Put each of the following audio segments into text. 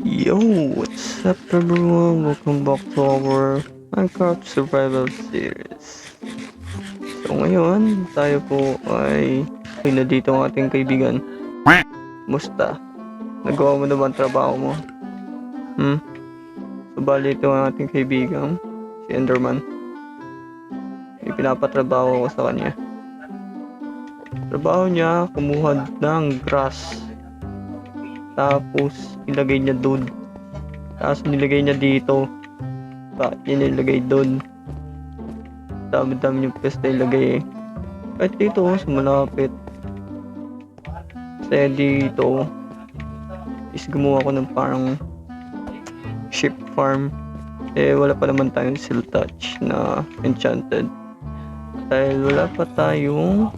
Yo, what's up everyone? Welcome back to our Minecraft Survival Series. So ngayon, tayo po ay ay na dito ang ating kaibigan. Musta? Nagawa mo naman trabaho mo? Hmm? So bali ito ang ating kaibigan, si Enderman. May pinapatrabaho ko sa kanya. Trabaho niya, kumuha ng grass tapos, ilagay niya doon. Tapos, nilagay niya dito. Bakit niya nilagay doon? Dami-dami yung pesta ilagay eh. Kahit dito, oh, sa malapit. Kasi dito, is gumawa ko ng parang sheep farm. Eh, wala pa naman tayong seal touch na enchanted. Dahil wala pa tayong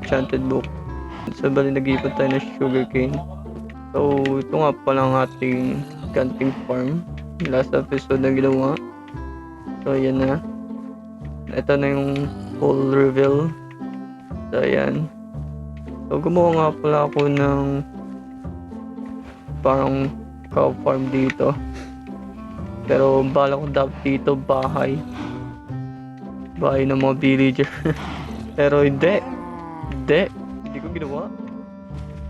enchanted book. So, bali nag-ipon tayo ng sugarcane. So, ito nga pala ang ating canting farm. Last episode na ginawa. So, yan na. Ito na yung full reveal. So, ayan. So, gumawa nga pala ako ng parang cow farm dito. Pero, bala ko dapat dito bahay. Bahay ng mga villager. Pero, hindi. Hindi. Ginawa.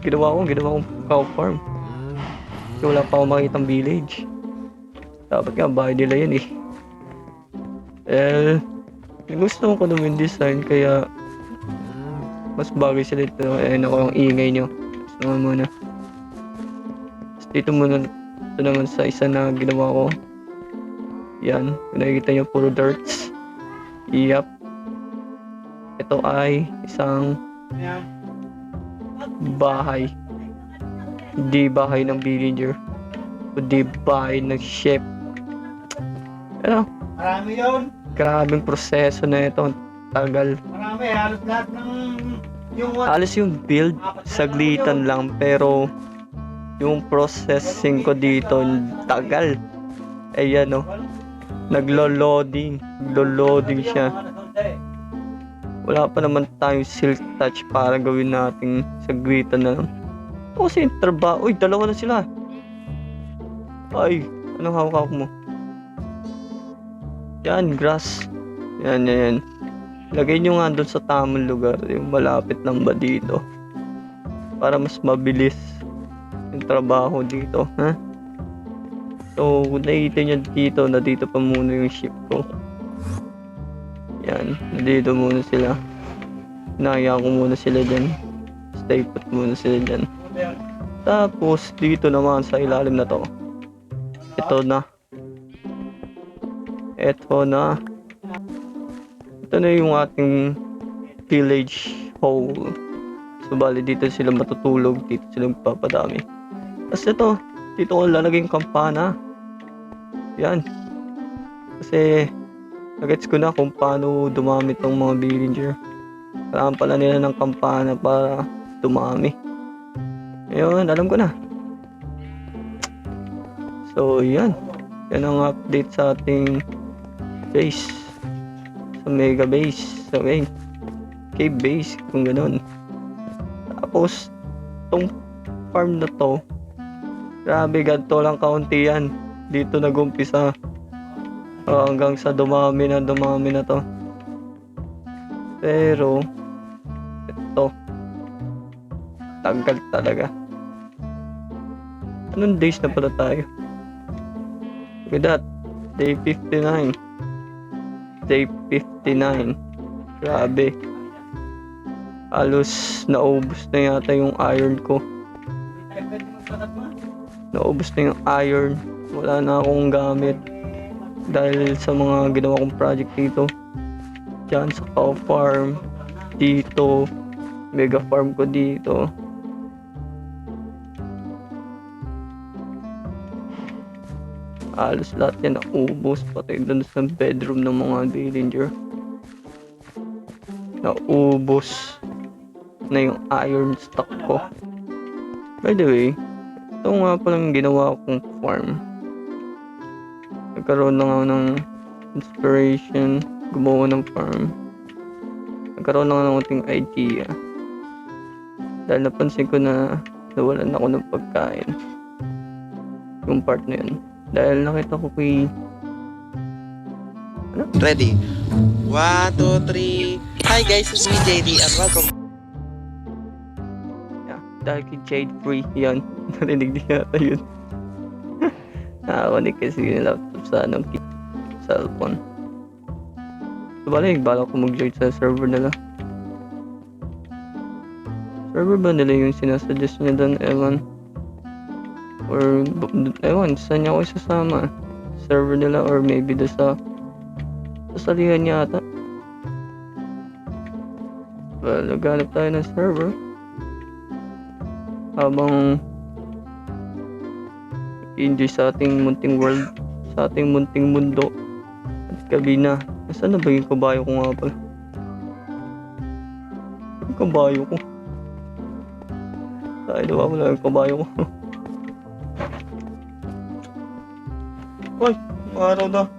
Ginawa ko, ginawa kong cow farm. Kasi wala pa akong makitang village. Dapat nga, bahay nila yun eh. Eh, gusto ko naman yung design, kaya mas bagay sila ito. Eh, ako yung ingay nyo. Gusto naman muna. Tapos dito muna, ito naman sa isa na ginawa ko. Yan, kung nakikita nyo, puro dirts. Yep. Ito ay isang bahay. Di bahay ng villager. Kundi bahay ng chef. Ano? Marami yun. Grabing proseso na ito. Tagal. Marami. Halos lahat ng yung one. Alas yung build, saglitan lang. Pero yung processing ko dito, tagal. Ayan o. Naglo-loading. Naglo-loading siya. Wala pa naman tayong silk touch para gawin nating saglitan na lang. Ito kasi yung. Uy, dalawa na sila. Ay, anong hawak mo? Yan, grass. Yan, yan, yan. Lagay nyo nga doon sa tamang lugar. Yung malapit lang ba dito. Para mas mabilis yung trabaho dito. Ha? So, kung nakikita nyo dito, na dito pa muna yung ship ko. Yan, nandito muna sila. Naya ko muna sila dyan. Stay put muna sila dyan. Tapos, dito naman sa ilalim na to. Ito na. Ito na. Ito na yung ating village hall. So, bali dito sila matutulog. Dito sila magpapadami. Tapos ito, dito ko lalagay yung kampana. Yan. Kasi, nagets ko na kung paano dumami tong mga villager. Kailangan pala nila ng kampana para dumami. Ayun, alam ko na. So, yan. Yan ang update sa ating base. Sa mega base. So, okay. Cave base, kung ganun. Tapos, tong farm na to, grabe, ganito lang kaunti yan. Dito nag-umpisa. Oh, hanggang sa dumami na dumami na to. Pero, ito, tagal talaga. Anong days na pala tayo? Look at that. Day 59. Day 59. Grabe. Halos naubos na yata yung iron ko. Naubos na yung iron. Wala na akong gamit. Dahil sa mga ginawa kong project dito. Diyan sa cow farm. Dito. Mega farm ko dito. Halos lahat yan naubos. Pati dun sa bedroom ng mga villager. Naubos na yung iron stock ko. By the way, ito nga palang ginawa kong farm. Nagkaroon lang ako ng inspiration gumawa ng farm. Nagkaroon lang ako ng unting idea. Dahil napansin ko na nawalan ako ng pagkain. Yung part na yun. Dahil nakita ko kay Ready? One, two, three. Hi guys, it's me JD and welcome Yeah, dahil kay Jade Free, yan. Narinig niya yata yun. Nakakonik kasi yung laptop sa anong cellphone. So, bala, bala ko mag-join sa server nila. Server ba nila yung sinasuggest niya doon, ewan? Or, ewan, saan niya ako isasama? Server nila or maybe doon sa sa salihan niya ata. Well, naghanap tayo ng server habang enjoy sa ating munting world, sa ating munting mundo at kabina. Nasaan na ba yung kabayo ko nga pala? Yung kabayo ko. Ay, nawa ko lang yung kabayo ko. Uy, araw na.